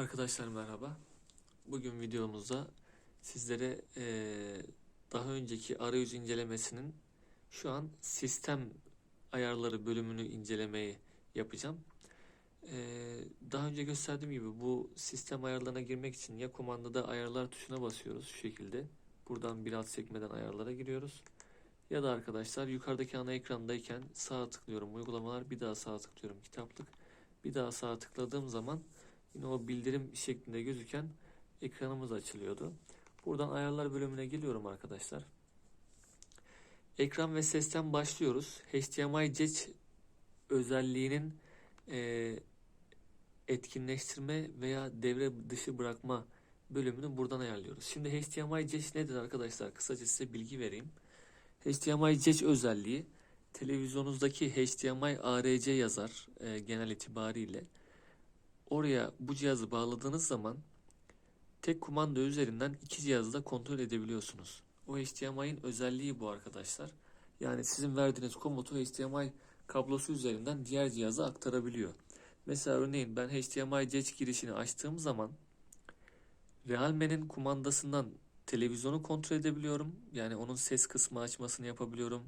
Arkadaşlar merhaba. Bugün videomuzda sizlere eee, daha önceki arayüz incelemesinin şu an sistem ayarları bölümünü incelemeyi yapacağım. Eee, daha önce gösterdiğim gibi bu sistem ayarlarına girmek için ya komandada ayarlar tuşuna basıyoruz şu şekilde. Buradan bir alt sekmeden ayarlara giriyoruz. Ya da arkadaşlar yukarıdaki ana ekrandayken sağa tıklıyorum uygulamalar bir daha sağa tıklıyorum kitaplık. Bir daha sağa tıkladığım zaman Yine o bildirim şeklinde gözüken ekranımız açılıyordu. Buradan ayarlar bölümüne geliyorum arkadaşlar. Ekran ve sesten başlıyoruz. HDMI Geç özelliğinin e, etkinleştirme veya devre dışı bırakma bölümünü buradan ayarlıyoruz. Şimdi HDMI Geç nedir arkadaşlar? Kısaca size bilgi vereyim. HDMI Geç özelliği televizyonunuzdaki HDMI ARC yazar e, genel itibariyle oraya bu cihazı bağladığınız zaman tek kumanda üzerinden iki cihazı da kontrol edebiliyorsunuz. O HDMI'nin özelliği bu arkadaşlar. Yani sizin verdiğiniz komutu HDMI kablosu üzerinden diğer cihaza aktarabiliyor. Mesela örneğin ben HDMI geç girişini açtığım zaman Realme'nin kumandasından televizyonu kontrol edebiliyorum. Yani onun ses kısmı açmasını yapabiliyorum.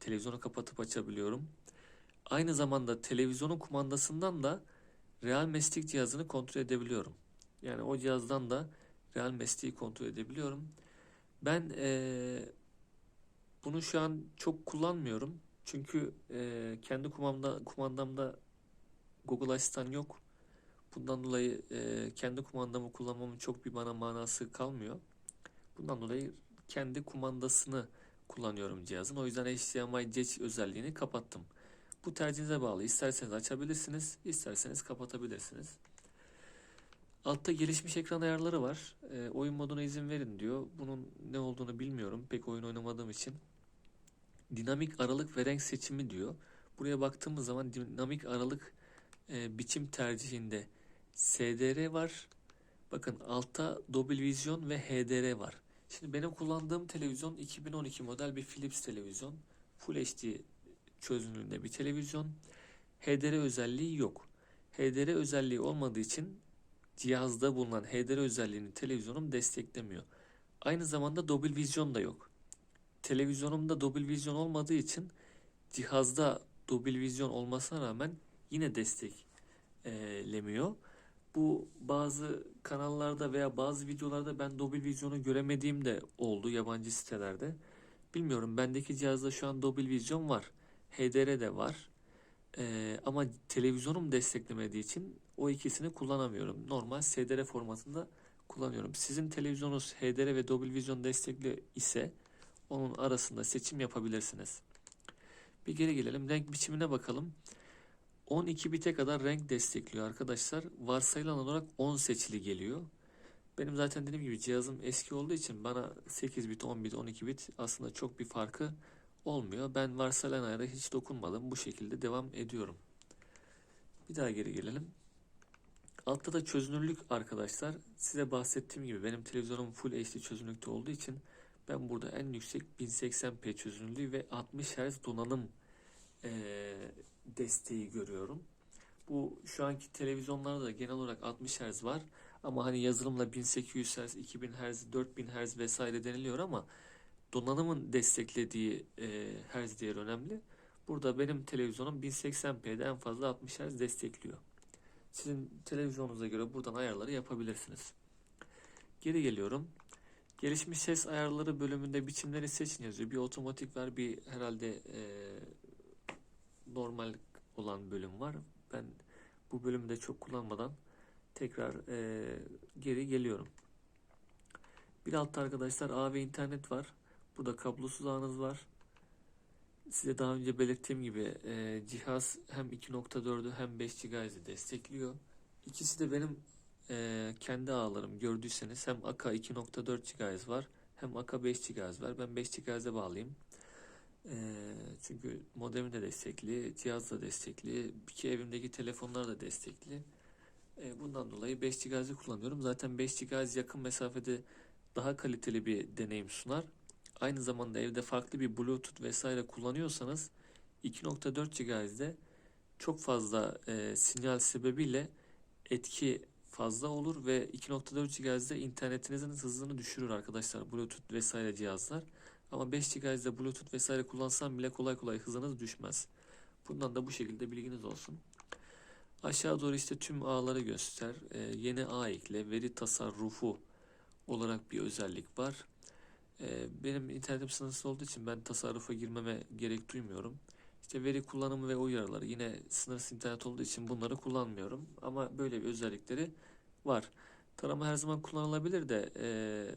Televizyonu kapatıp açabiliyorum. Aynı zamanda televizyonun kumandasından da Real Mestik cihazını kontrol edebiliyorum. Yani o cihazdan da Real Mestik'i kontrol edebiliyorum. Ben eee, bunu şu an çok kullanmıyorum. Çünkü eee, kendi kumanda, kumandamda Google Asistan yok. Bundan dolayı eee, kendi kumandamı kullanmamın çok bir bana manası kalmıyor. Bundan dolayı kendi kumandasını kullanıyorum cihazın. O yüzden HDMI geç özelliğini kapattım. Bu tercihinize bağlı. İsterseniz açabilirsiniz, isterseniz kapatabilirsiniz. Altta gelişmiş ekran ayarları var. E, oyun moduna izin verin diyor. Bunun ne olduğunu bilmiyorum. Pek oyun oynamadığım için. Dinamik aralık ve renk seçimi diyor. Buraya baktığımız zaman dinamik aralık e, biçim tercihinde SDR var. Bakın altta Dolby Vision ve HDR var. Şimdi benim kullandığım televizyon 2012 model bir Philips televizyon. Full HD çözünürlüğünde bir televizyon. HDR özelliği yok. HDR özelliği olmadığı için cihazda bulunan HDR özelliğini televizyonum desteklemiyor. Aynı zamanda Dolby Vision da yok. Televizyonumda Dolby Vision olmadığı için cihazda Dolby Vision olmasına rağmen yine desteklemiyor. Bu bazı kanallarda veya bazı videolarda ben Dolby Vision'u göremediğim de oldu yabancı sitelerde. Bilmiyorum bendeki cihazda şu an Dolby Vision var. HDR de var. Ee, ama televizyonum desteklemediği için o ikisini kullanamıyorum. Normal SDR formatında kullanıyorum. Sizin televizyonunuz HDR ve Dolby Vision destekli ise onun arasında seçim yapabilirsiniz. Bir geri gelelim. Renk biçimine bakalım. 12 bite kadar renk destekliyor arkadaşlar. Varsayılan olarak 10 seçili geliyor. Benim zaten dediğim gibi cihazım eski olduğu için bana 8 bit, 10 bit, 12 bit aslında çok bir farkı olmuyor. Ben varsayılan ayara hiç dokunmadım. Bu şekilde devam ediyorum. Bir daha geri gelelim. Altta da çözünürlük arkadaşlar. Size bahsettiğim gibi benim televizyonum Full HD çözünürlükte olduğu için ben burada en yüksek 1080p çözünürlüğü ve 60 Hz donanım eee, desteği görüyorum. Bu şu anki televizyonlarda da genel olarak 60 Hz var. Ama hani yazılımla 1800 Hz, 2000 Hz, 4000 Hz vesaire deniliyor ama donanımın desteklediği e, Hz değeri önemli. Burada benim televizyonum 1080p'de en fazla 60 Hz destekliyor. Sizin televizyonunuza göre buradan ayarları yapabilirsiniz. Geri geliyorum. Gelişmiş ses ayarları bölümünde biçimleri seçin yazıyor. Bir otomatik var, bir herhalde e, normal olan bölüm var. Ben bu bölümü de çok kullanmadan tekrar e, geri geliyorum. Bir altta arkadaşlar AV internet var. Burada kablosuz ağınız var. Size daha önce belirttiğim gibi e, cihaz hem 2.4'ü hem 5 GHz'i destekliyor. İkisi de benim e, kendi ağlarım gördüyseniz hem AK 2.4 GHz var hem AK 5 GHz var. Ben 5 GHz'e bağlayayım. E, çünkü modemi de destekli, cihaz da destekli, iki evimdeki telefonlar da destekli. E, bundan dolayı 5 GHz'i kullanıyorum. Zaten 5 GHz yakın mesafede daha kaliteli bir deneyim sunar. Aynı zamanda evde farklı bir Bluetooth vesaire kullanıyorsanız 2.4 GHz'de çok fazla e, sinyal sebebiyle etki fazla olur ve 2.4 GHz'de internetinizin hızını düşürür arkadaşlar Bluetooth vesaire cihazlar. Ama 5 GHz'de Bluetooth vesaire kullansam bile kolay kolay hızınız düşmez. Bundan da bu şekilde bilginiz olsun. Aşağı doğru işte tüm ağları göster. Ee, yeni ağ ekle. Veri tasarrufu olarak bir özellik var. Ee, benim internetim sınırsız olduğu için ben tasarrufa girmeme gerek duymuyorum. İşte veri kullanımı ve uyarıları yine sınırsız internet olduğu için bunları kullanmıyorum. Ama böyle bir özellikleri var. Tarama her zaman kullanılabilir de eee,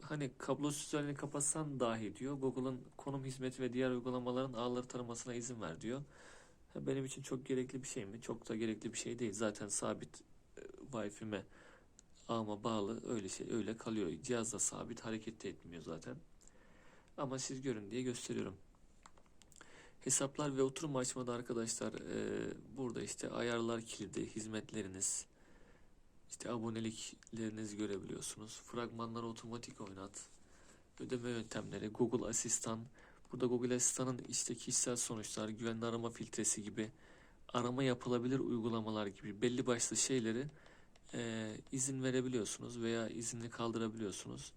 hani kablosuz özelliğini kapatsan dahi diyor. Google'ın konum hizmeti ve diğer uygulamaların ağları taramasına izin ver diyor. Benim için çok gerekli bir şey mi? Çok da gerekli bir şey değil. Zaten sabit e, Wi-Fi'me ağıma bağlı öyle şey öyle kalıyor. Cihaz da sabit hareket de etmiyor zaten. Ama siz görün diye gösteriyorum. Hesaplar ve oturum açmada arkadaşlar e, burada işte ayarlar kilidi, hizmetleriniz, işte aboneliklerinizi görebiliyorsunuz. Fragmanları otomatik oynat, ödeme yöntemleri, Google Asistan. Burada Google Asistan'ın işte kişisel sonuçlar, güvenli arama filtresi gibi arama yapılabilir uygulamalar gibi belli başlı şeyleri e, izin verebiliyorsunuz veya izinli kaldırabiliyorsunuz.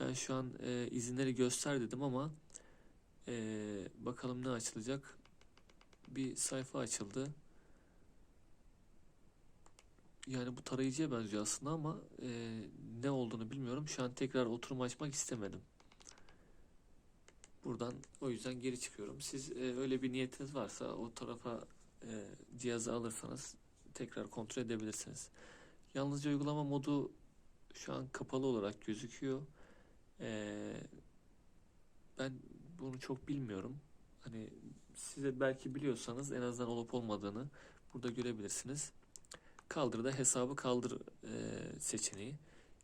Ben şu an e, izinleri göster dedim ama ee, bakalım ne açılacak. Bir sayfa açıldı. Yani bu tarayıcıya benziyor aslında ama e, ne olduğunu bilmiyorum. Şu an tekrar oturum açmak istemedim. Buradan o yüzden geri çıkıyorum. Siz e, öyle bir niyetiniz varsa o tarafa e, cihazı alırsanız tekrar kontrol edebilirsiniz. Yalnızca uygulama modu şu an kapalı olarak gözüküyor. E, ben bunu çok bilmiyorum. Hani size belki biliyorsanız en azından olup olmadığını burada görebilirsiniz. Kaldır da hesabı kaldır e, seçeneği.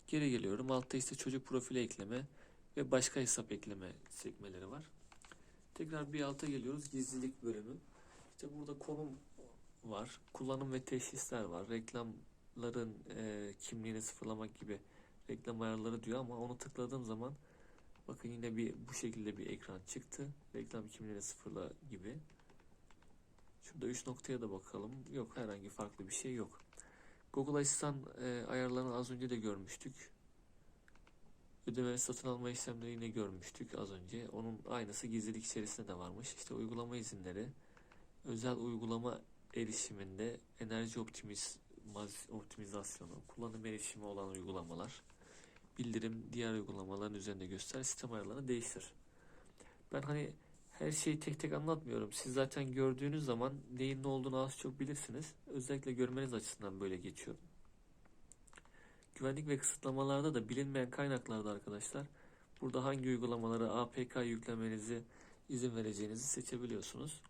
Geri geliyorum. Altta işte çocuk profili ekleme ve başka hesap ekleme sekmeleri var. Tekrar bir alta geliyoruz. Gizlilik bölümü. İşte burada konum var. Kullanım ve teşhisler var. Reklamların e, kimliğini sıfırlamak gibi reklam ayarları diyor ama onu tıkladığım zaman Bakın yine bir bu şekilde bir ekran çıktı. Reklam kimliğini sıfırla gibi. Şurada 3 noktaya da bakalım. Yok herhangi farklı bir şey yok. Google Asistan e, ayarlarını az önce de görmüştük. Ödeme ve satın alma işlemleri yine görmüştük az önce. Onun aynısı gizlilik içerisinde de varmış. İşte uygulama izinleri, özel uygulama erişiminde enerji optimiz, optimizasyonu, kullanım erişimi olan uygulamalar, bildirim diğer uygulamaların üzerinde göster, sistem ayarlarını değiştir. Ben hani her şeyi tek tek anlatmıyorum. Siz zaten gördüğünüz zaman neyin ne olduğunu az çok bilirsiniz. Özellikle görmeniz açısından böyle geçiyor. Güvenlik ve kısıtlamalarda da bilinmeyen kaynaklarda arkadaşlar burada hangi uygulamaları APK yüklemenizi izin vereceğinizi seçebiliyorsunuz.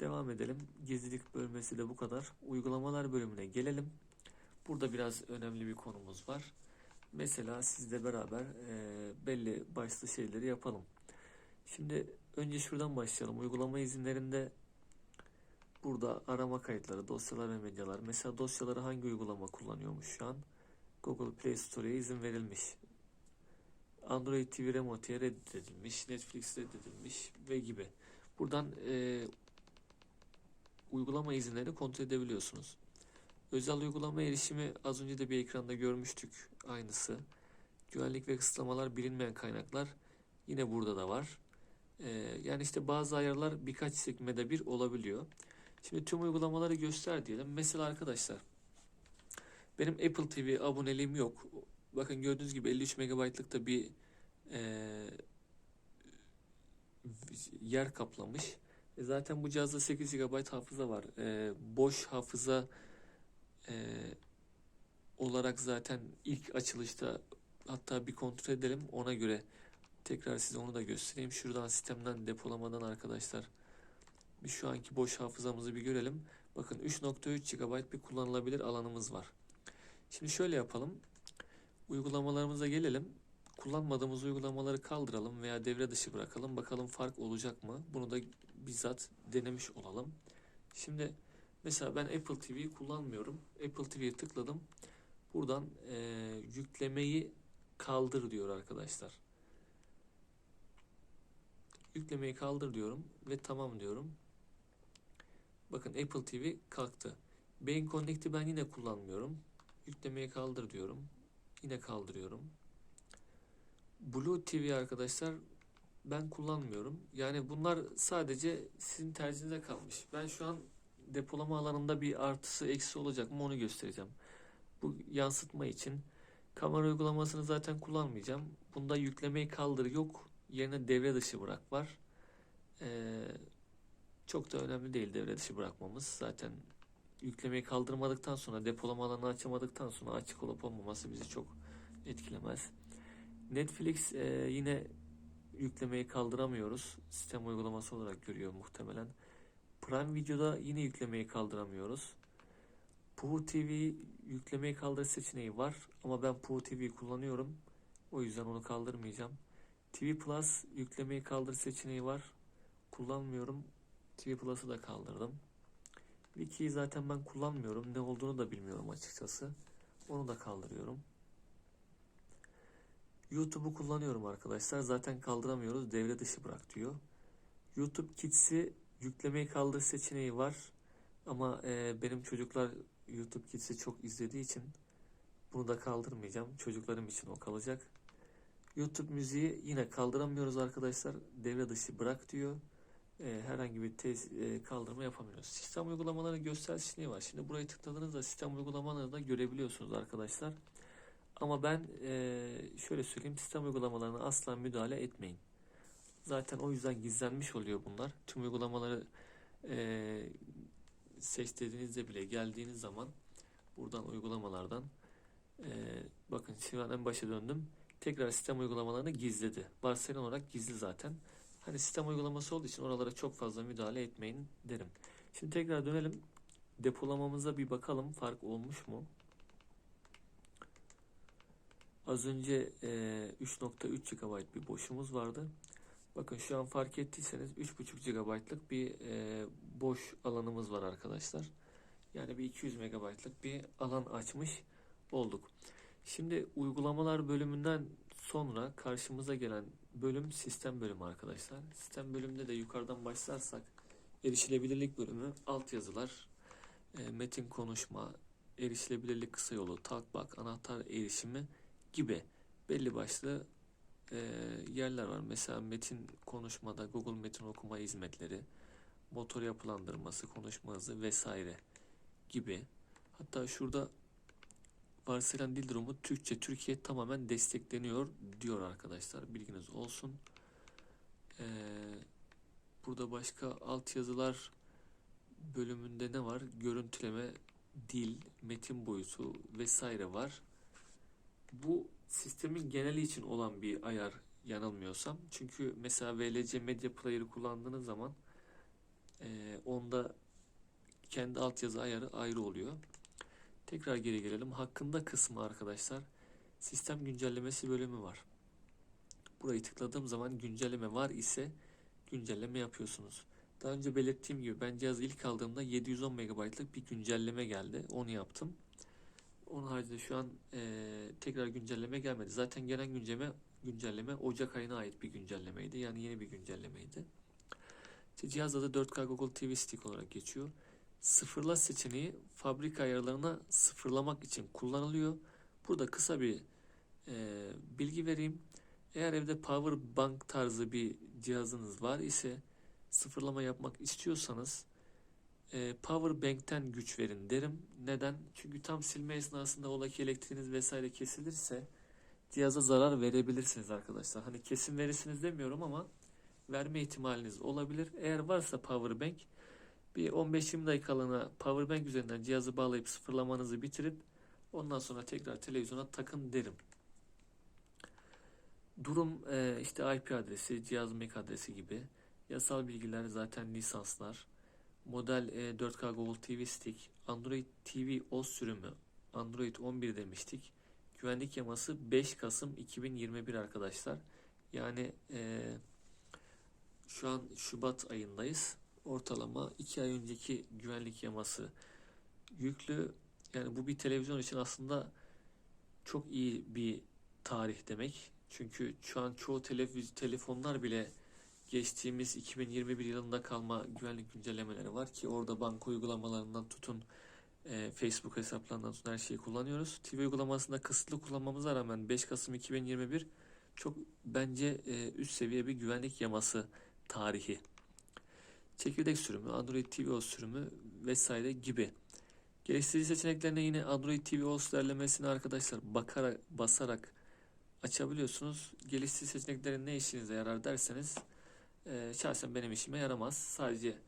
Devam edelim. Gizlilik bölmesi de bu kadar. Uygulamalar bölümüne gelelim. Burada biraz önemli bir konumuz var. Mesela sizle beraber e, belli başlı şeyleri yapalım. Şimdi önce şuradan başlayalım. Uygulama izinlerinde burada arama kayıtları, dosyalar ve medyalar. Mesela dosyaları hangi uygulama kullanıyormuş şu an? Google Play Store'ya izin verilmiş. Android TV Remote'ye reddedilmiş. Netflix reddedilmiş ve gibi. Buradan e, uygulama izinlerini kontrol edebiliyorsunuz. Özel uygulama erişimi az önce de bir ekranda görmüştük. Aynısı. Güvenlik ve kısıtlamalar bilinmeyen kaynaklar yine burada da var. Ee, yani işte bazı ayarlar birkaç sekmede bir olabiliyor. Şimdi tüm uygulamaları göster diyelim. Mesela arkadaşlar benim Apple TV aboneliğim yok. Bakın gördüğünüz gibi 53 MB'lık da bir e, yer kaplamış. E zaten bu cihazda 8 GB hafıza var. E, boş hafıza e, olarak zaten ilk açılışta hatta bir kontrol edelim ona göre tekrar size onu da göstereyim. Şuradan sistemden depolamadan arkadaşlar bir şu anki boş hafızamızı bir görelim. Bakın 3.3 GB bir kullanılabilir alanımız var. Şimdi şöyle yapalım. Uygulamalarımıza gelelim. Kullanmadığımız uygulamaları kaldıralım veya devre dışı bırakalım. Bakalım fark olacak mı? Bunu da bizzat denemiş olalım. Şimdi mesela ben Apple TV'yi kullanmıyorum. Apple TV'ye tıkladım. Buradan e, yüklemeyi kaldır diyor arkadaşlar. Yüklemeyi kaldır diyorum ve tamam diyorum. Bakın Apple TV kalktı. Beyin Connect'i ben yine kullanmıyorum. Yüklemeyi kaldır diyorum. Yine kaldırıyorum. Blue TV arkadaşlar ben kullanmıyorum. Yani bunlar sadece sizin tercihinize kalmış. Ben şu an depolama alanında bir artısı eksi olacak mı onu göstereceğim. Bu yansıtma için kamera uygulamasını zaten kullanmayacağım. Bunda yüklemeyi kaldır yok. Yerine devre dışı bırak var. Ee, çok da önemli değil devre dışı bırakmamız. Zaten yüklemeyi kaldırmadıktan sonra depolama alanını açamadıktan sonra açık olup olmaması bizi çok etkilemez. Netflix e, yine yüklemeyi kaldıramıyoruz. Sistem uygulaması olarak görüyor muhtemelen. Prime Video'da yine yüklemeyi kaldıramıyoruz. Puhu TV yüklemeyi kaldır seçeneği var ama ben Puhu TV'yi kullanıyorum. O yüzden onu kaldırmayacağım. TV Plus yüklemeyi kaldır seçeneği var. Kullanmıyorum. TV Plus'ı da kaldırdım. Wiki'yi zaten ben kullanmıyorum. Ne olduğunu da bilmiyorum açıkçası. Onu da kaldırıyorum. YouTube'u kullanıyorum arkadaşlar. Zaten kaldıramıyoruz. Devre dışı bırak diyor. YouTube Kids'i yüklemeyi kaldır seçeneği var. Ama e, benim çocuklar YouTube Kids'i çok izlediği için bunu da kaldırmayacağım. Çocuklarım için o kalacak. YouTube müziği yine kaldıramıyoruz arkadaşlar. Devre dışı bırak diyor. E, herhangi bir tez, e, kaldırma yapamıyoruz. Sistem uygulamaları göster seçeneği var. Şimdi burayı tıkladığınızda sistem uygulamalarını da görebiliyorsunuz arkadaşlar. Ama ben e, şöyle söyleyeyim sistem uygulamalarına asla müdahale etmeyin. Zaten o yüzden gizlenmiş oluyor bunlar. Tüm uygulamaları e, seç dediğinizde bile geldiğiniz zaman buradan uygulamalardan e, bakın an en başa döndüm. Tekrar sistem uygulamalarını gizledi. Varsayılan olarak gizli zaten. Hani sistem uygulaması olduğu için oralara çok fazla müdahale etmeyin derim. Şimdi tekrar dönelim. Depolamamıza bir bakalım fark olmuş mu? Az önce e, 3.3 GB bir boşumuz vardı. Bakın şu an fark ettiyseniz 3.5 GB'lık bir e, boş alanımız var arkadaşlar. Yani bir 200 MB'lık bir alan açmış olduk. Şimdi uygulamalar bölümünden sonra karşımıza gelen bölüm sistem bölümü arkadaşlar. Sistem bölümünde de yukarıdan başlarsak erişilebilirlik bölümü altyazılar, e, metin konuşma, erişilebilirlik kısa yolu, talkback, anahtar erişimi gibi belli başlı e, yerler var. Mesela metin konuşmada Google Metin okuma hizmetleri, motor yapılandırması, konuşma hızı vesaire gibi. Hatta şurada varsayılan dil durumu Türkçe Türkiye tamamen destekleniyor diyor arkadaşlar. Bilginiz olsun. Ee, burada başka altyazılar bölümünde ne var? Görüntüleme, dil, metin boyutu vesaire var. Bu sistemin geneli için olan bir ayar yanılmıyorsam. Çünkü mesela VLC Media Player'ı kullandığınız zaman e, onda kendi altyazı ayarı ayrı oluyor. Tekrar geri gelelim. Hakkında kısmı arkadaşlar sistem güncellemesi bölümü var. Burayı tıkladığım zaman güncelleme var ise güncelleme yapıyorsunuz. Daha önce belirttiğim gibi ben cihazı ilk aldığımda 710 MB'lık bir güncelleme geldi. Onu yaptım. Onun haricinde şu an e, tekrar güncelleme gelmedi. Zaten gelen güncelleme güncelleme Ocak ayına ait bir güncellemeydi. Yani yeni bir güncellemeydi. İşte cihaz adı 4K Google TV Stick olarak geçiyor. Sıfırla seçeneği fabrika ayarlarına sıfırlamak için kullanılıyor. Burada kısa bir e, bilgi vereyim. Eğer evde power bank tarzı bir cihazınız var ise sıfırlama yapmak istiyorsanız e, power bank'ten güç verin derim. Neden? Çünkü tam silme esnasında ola ki elektriğiniz vesaire kesilirse cihaza zarar verebilirsiniz arkadaşlar. Hani kesin verirsiniz demiyorum ama verme ihtimaliniz olabilir. Eğer varsa power bank bir 15-20 dakikalığına power bank üzerinden cihazı bağlayıp sıfırlamanızı bitirip ondan sonra tekrar televizyona takın derim. Durum e, işte IP adresi, cihaz MAC adresi gibi. Yasal bilgiler zaten lisanslar. Model e, 4K Google TV Stick, Android TV OS sürümü, Android 11 demiştik. Güvenlik yaması 5 Kasım 2021 arkadaşlar. Yani e, şu an Şubat ayındayız. Ortalama 2 ay önceki güvenlik yaması yüklü. Yani bu bir televizyon için aslında çok iyi bir tarih demek. Çünkü şu an çoğu televiz telefonlar bile geçtiğimiz 2021 yılında kalma güvenlik güncellemeleri var ki orada banka uygulamalarından tutun e, Facebook hesaplarından tutun her şeyi kullanıyoruz. TV uygulamasında kısıtlı kullanmamıza rağmen 5 Kasım 2021 çok bence e, üst seviye bir güvenlik yaması tarihi. Çekirdek sürümü, Android TV OS sürümü vesaire gibi. Geliştirici seçeneklerine yine Android TV OS derlemesini arkadaşlar bakarak, basarak açabiliyorsunuz. Geliştirici seçeneklerin ne işinize yarar derseniz e, şahsen benim işime yaramaz. Sadece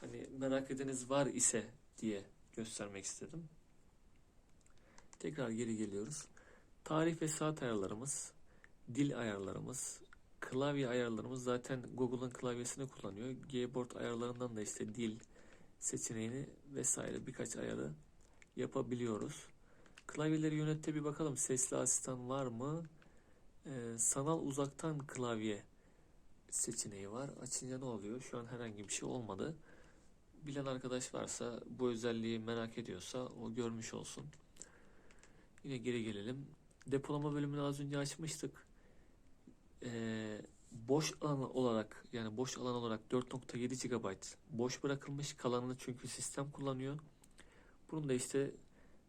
hani merak edeniz var ise diye göstermek istedim. Tekrar geri geliyoruz. Tarih ve saat ayarlarımız, dil ayarlarımız, klavye ayarlarımız zaten Google'ın klavyesini kullanıyor. Gboard ayarlarından da işte dil seçeneğini vesaire birkaç ayarı yapabiliyoruz. Klavyeleri yönette bir bakalım. Sesli asistan var mı? Ee, sanal uzaktan klavye seçeneği var. Açınca ne oluyor? Şu an herhangi bir şey olmadı. Bilen arkadaş varsa bu özelliği merak ediyorsa o görmüş olsun. Yine geri gelelim. Depolama bölümünü az önce açmıştık. Ee, boş alan olarak yani boş alan olarak 4.7 GB boş bırakılmış kalanını çünkü sistem kullanıyor. Bunun da işte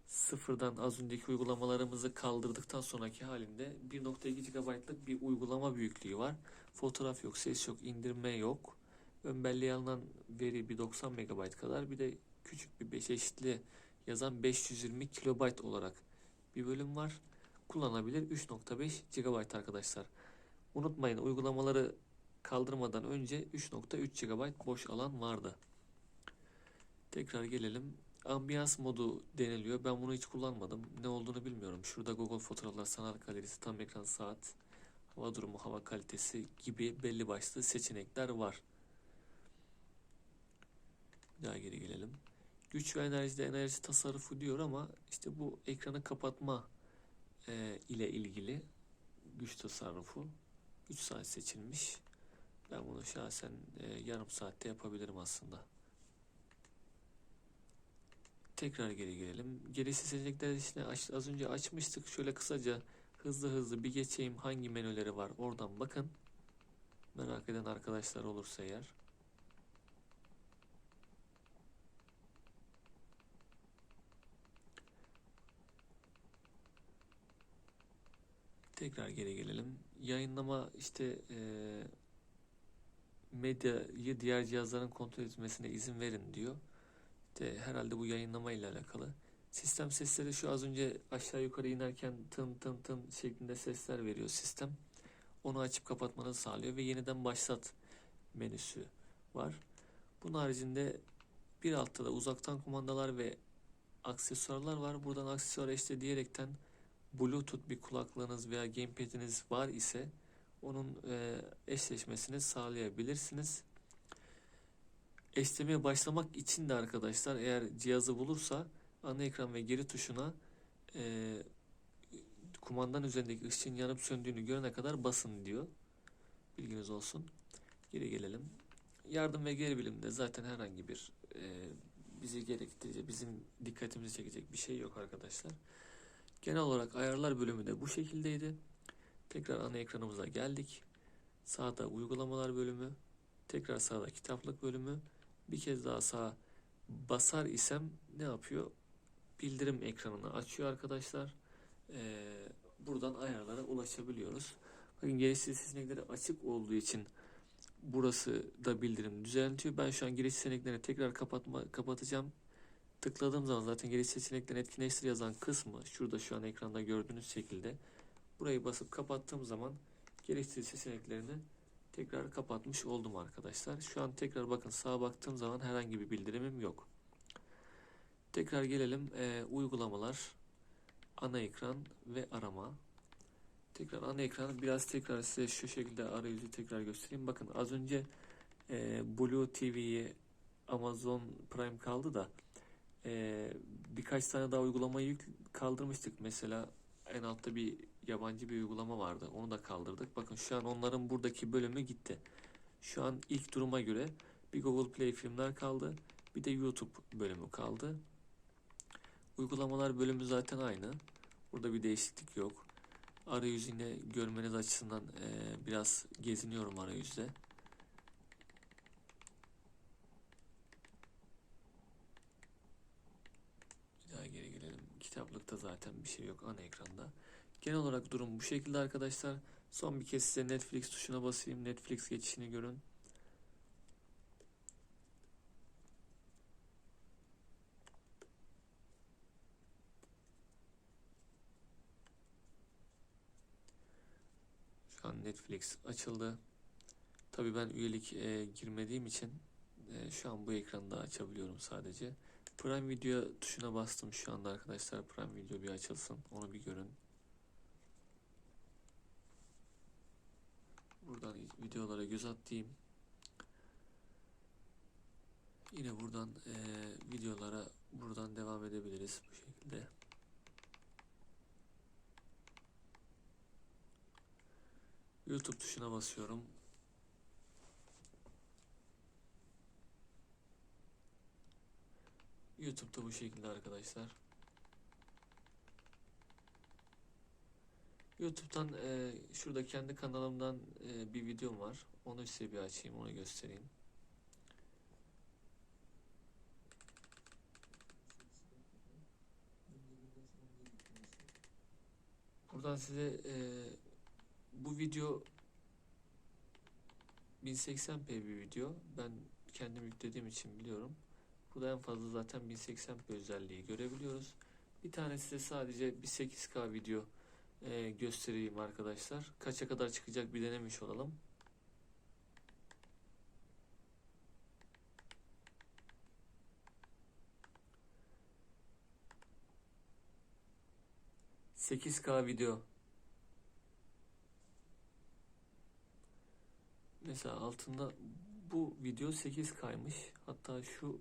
sıfırdan az önceki uygulamalarımızı kaldırdıktan sonraki halinde 1.2 GB'lık bir uygulama büyüklüğü var. Fotoğraf yok, ses yok, indirme yok. Ön belleğe alınan veri bir 90 MB kadar bir de küçük bir beş eşitli yazan 520 KB olarak bir bölüm var. Kullanılabilir 3.5 GB arkadaşlar. Unutmayın uygulamaları kaldırmadan önce 3.3 GB boş alan vardı. Tekrar gelelim. Ambiyans modu deniliyor. Ben bunu hiç kullanmadım. Ne olduğunu bilmiyorum. Şurada Google Fotoğraflar Sanal Galerisi, tam ekran saat, hava durumu, hava kalitesi gibi belli başlı seçenekler var. Bir daha geri gelelim. Güç ve enerjide enerji tasarrufu diyor ama işte bu ekranı kapatma e, ile ilgili güç tasarrufu 3 saat seçilmiş. Ben bunu şahsen e, yarım saatte yapabilirim aslında. Tekrar geri gelelim. Gerisi seçenekler içine az önce açmıştık. Şöyle kısaca hızlı hızlı bir geçeyim. Hangi menüleri var oradan bakın. Merak eden arkadaşlar olursa eğer. Tekrar geri gelelim. Yayınlama işte eee medyayı diğer cihazların kontrol etmesine izin verin diyor. İşte herhalde bu yayınlama ile alakalı. Sistem sesleri şu az önce aşağı yukarı inerken tın tın tın şeklinde sesler veriyor sistem. Onu açıp kapatmanızı sağlıyor ve yeniden başlat menüsü var. Bunun haricinde bir altta da uzaktan kumandalar ve aksesuarlar var. Buradan aksesuar işte diyerekten Bluetooth bir kulaklığınız veya gamepad'iniz var ise onun e, eşleşmesini sağlayabilirsiniz. Eşlemeye başlamak için de arkadaşlar eğer cihazı bulursa ana ekran ve geri tuşuna e, kumandanın üzerindeki ışığın yanıp söndüğünü görene kadar basın diyor. Bilginiz olsun. Geri gelelim. Yardım ve geri bilimde zaten herhangi bir e, bizi gerektirecek, bizim dikkatimizi çekecek bir şey yok arkadaşlar. Genel olarak ayarlar bölümü de bu şekildeydi. Tekrar ana ekranımıza geldik. Sağda uygulamalar bölümü, tekrar sağda kitaplık bölümü. Bir kez daha sağa basar isem ne yapıyor? Bildirim ekranını açıyor arkadaşlar. Ee, buradan ayarlara ulaşabiliyoruz. Bakın geliştirici seçenekleri açık olduğu için burası da bildirim düzeltiyor. Ben şu an giriş seçeneklerini tekrar kapatma, kapatacağım. Tıkladığım zaman zaten giriş seçeneklerini etkinleştir yazan kısmı şurada şu an ekranda gördüğünüz şekilde burayı basıp kapattığım zaman geliştirici seçeneklerini tekrar kapatmış oldum arkadaşlar. Şu an tekrar bakın sağa baktığım zaman herhangi bir bildirimim yok. Tekrar gelelim Ee, uygulamalar, ana ekran ve arama. Tekrar ana ekranı biraz tekrar size şu şekilde arayüzü tekrar göstereyim. Bakın az önce e, Blue TV'yi Amazon Prime kaldı da e, birkaç tane daha uygulamayı kaldırmıştık. Mesela en altta bir yabancı bir uygulama vardı. Onu da kaldırdık. Bakın şu an onların buradaki bölümü gitti. Şu an ilk duruma göre bir Google Play filmler kaldı. Bir de YouTube bölümü kaldı. Uygulamalar bölümü zaten aynı. Burada bir değişiklik yok. Arayüzü yine görmeniz açısından eee, biraz geziniyorum arayüzde. açmakta zaten bir şey yok ana ekranda. Genel olarak durum bu şekilde arkadaşlar. Son bir kez size Netflix tuşuna basayım. Netflix geçişini görün. Şu an Netflix açıldı. Tabii ben üyelik e, girmediğim için e, şu an bu ekranı da açabiliyorum sadece. Prime Video tuşuna bastım şu anda arkadaşlar. Prime Video bir açılsın. Onu bir görün. Buradan videolara göz atayım. Yine buradan e, videolara buradan devam edebiliriz bu şekilde. YouTube tuşuna basıyorum. YouTube'da bu şekilde arkadaşlar. YouTube'dan e, şurada kendi kanalımdan e, bir videom var. Onu size bir açayım, onu göstereyim. Buradan size e, bu video 1080p bir video. Ben kendim yüklediğim için biliyorum. Burada en fazla zaten 1080p özelliği görebiliyoruz. Bir tane size sadece bir 8K video e, göstereyim arkadaşlar. Kaça kadar çıkacak bir denemiş olalım. ...8K video. Mesela altında bu video 8K'ymış. Hatta şu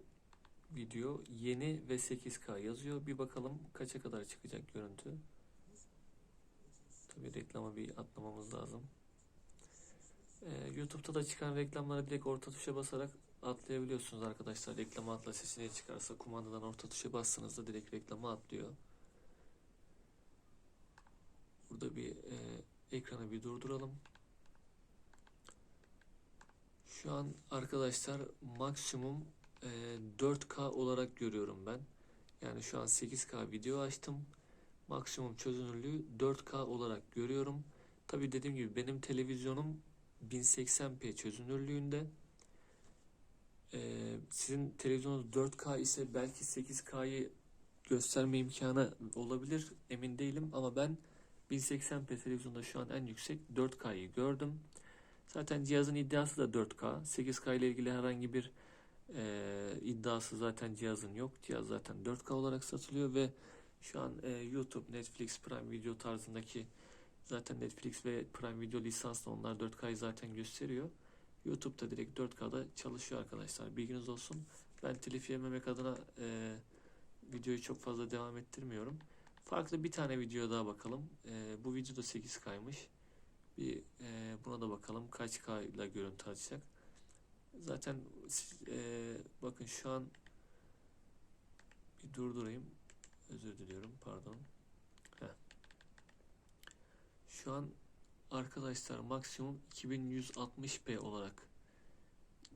video yeni ve 8K yazıyor. Bir bakalım kaça kadar çıkacak görüntü. Tabii reklama bir atlamamız lazım. Ee, YouTube'da da çıkan reklamları direkt orta tuşa basarak atlayabiliyorsunuz arkadaşlar. Reklama atla seçeneği çıkarsa kumandadan orta tuşa bastığınızda direkt reklama atlıyor. Burada bir e, ekranı bir durduralım. Şu an arkadaşlar maksimum e, 4K olarak görüyorum ben. Yani şu an 8K video açtım. Maksimum çözünürlüğü 4K olarak görüyorum. Tabi dediğim gibi benim televizyonum 1080p çözünürlüğünde. Ee, sizin televizyonunuz 4K ise belki 8K'yı gösterme imkanı olabilir. Emin değilim ama ben 1080p televizyonda şu an en yüksek 4K'yı gördüm. Zaten cihazın iddiası da 4K. 8K ile ilgili herhangi bir e, iddiası zaten cihazın yok. Cihaz zaten 4K olarak satılıyor ve şu an e, YouTube, Netflix, Prime Video tarzındaki zaten Netflix ve Prime Video lisanslı onlar 4K'yı zaten gösteriyor. YouTube'da direkt 4K'da çalışıyor arkadaşlar. Bilginiz olsun. Ben telif yememek adına e, videoyu çok fazla devam ettirmiyorum. Farklı bir tane video daha bakalım. E, bu video da 8K'ymış. Bir e, buna da bakalım kaç K ile görüntü açacak. Zaten e, bakın şu an bir durdurayım. Özür diliyorum pardon. Heh. Şu an arkadaşlar maksimum 2160p olarak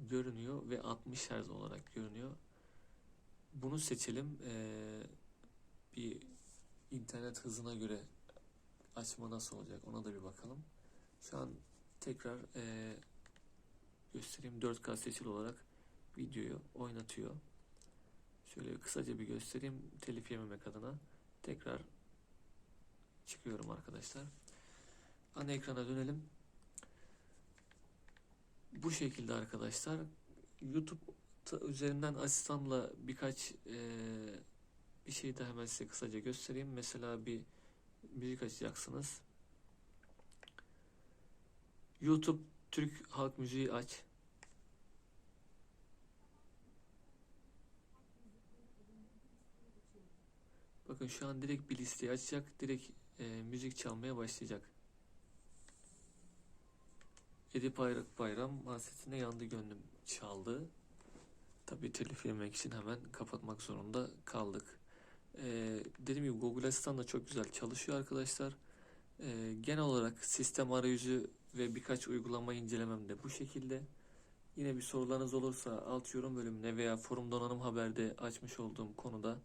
görünüyor ve 60 Hz olarak görünüyor. Bunu seçelim. Ee, bir internet hızına göre açma nasıl olacak ona da bir bakalım. Şu an tekrar e, göstereyim 4K seçili olarak videoyu oynatıyor. Şöyle kısaca bir göstereyim telif yememek adına. Tekrar çıkıyorum arkadaşlar. Ana ekrana dönelim. Bu şekilde arkadaşlar YouTube üzerinden asistanla birkaç e, bir şey de hemen size kısaca göstereyim. Mesela bir müzik açacaksınız. YouTube Türk halk müziği aç. Bakın şu an direkt bir listeyi açacak. Direkt e, müzik çalmaya başlayacak. Edip Ayrak Bayram hasretine yandı gönlüm çaldı. Tabii telif yemek için hemen kapatmak zorunda kaldık. Ee, dediğim gibi Google Asistan da çok güzel çalışıyor arkadaşlar. Ee, genel olarak sistem arayüzü ve birkaç uygulama incelemem de bu şekilde. Yine bir sorularınız olursa alt yorum bölümüne veya forum donanım haberde açmış olduğum konuda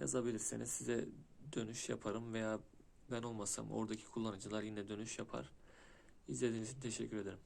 yazabilirseniz size dönüş yaparım veya ben olmasam oradaki kullanıcılar yine dönüş yapar. İzlediğiniz için teşekkür ederim.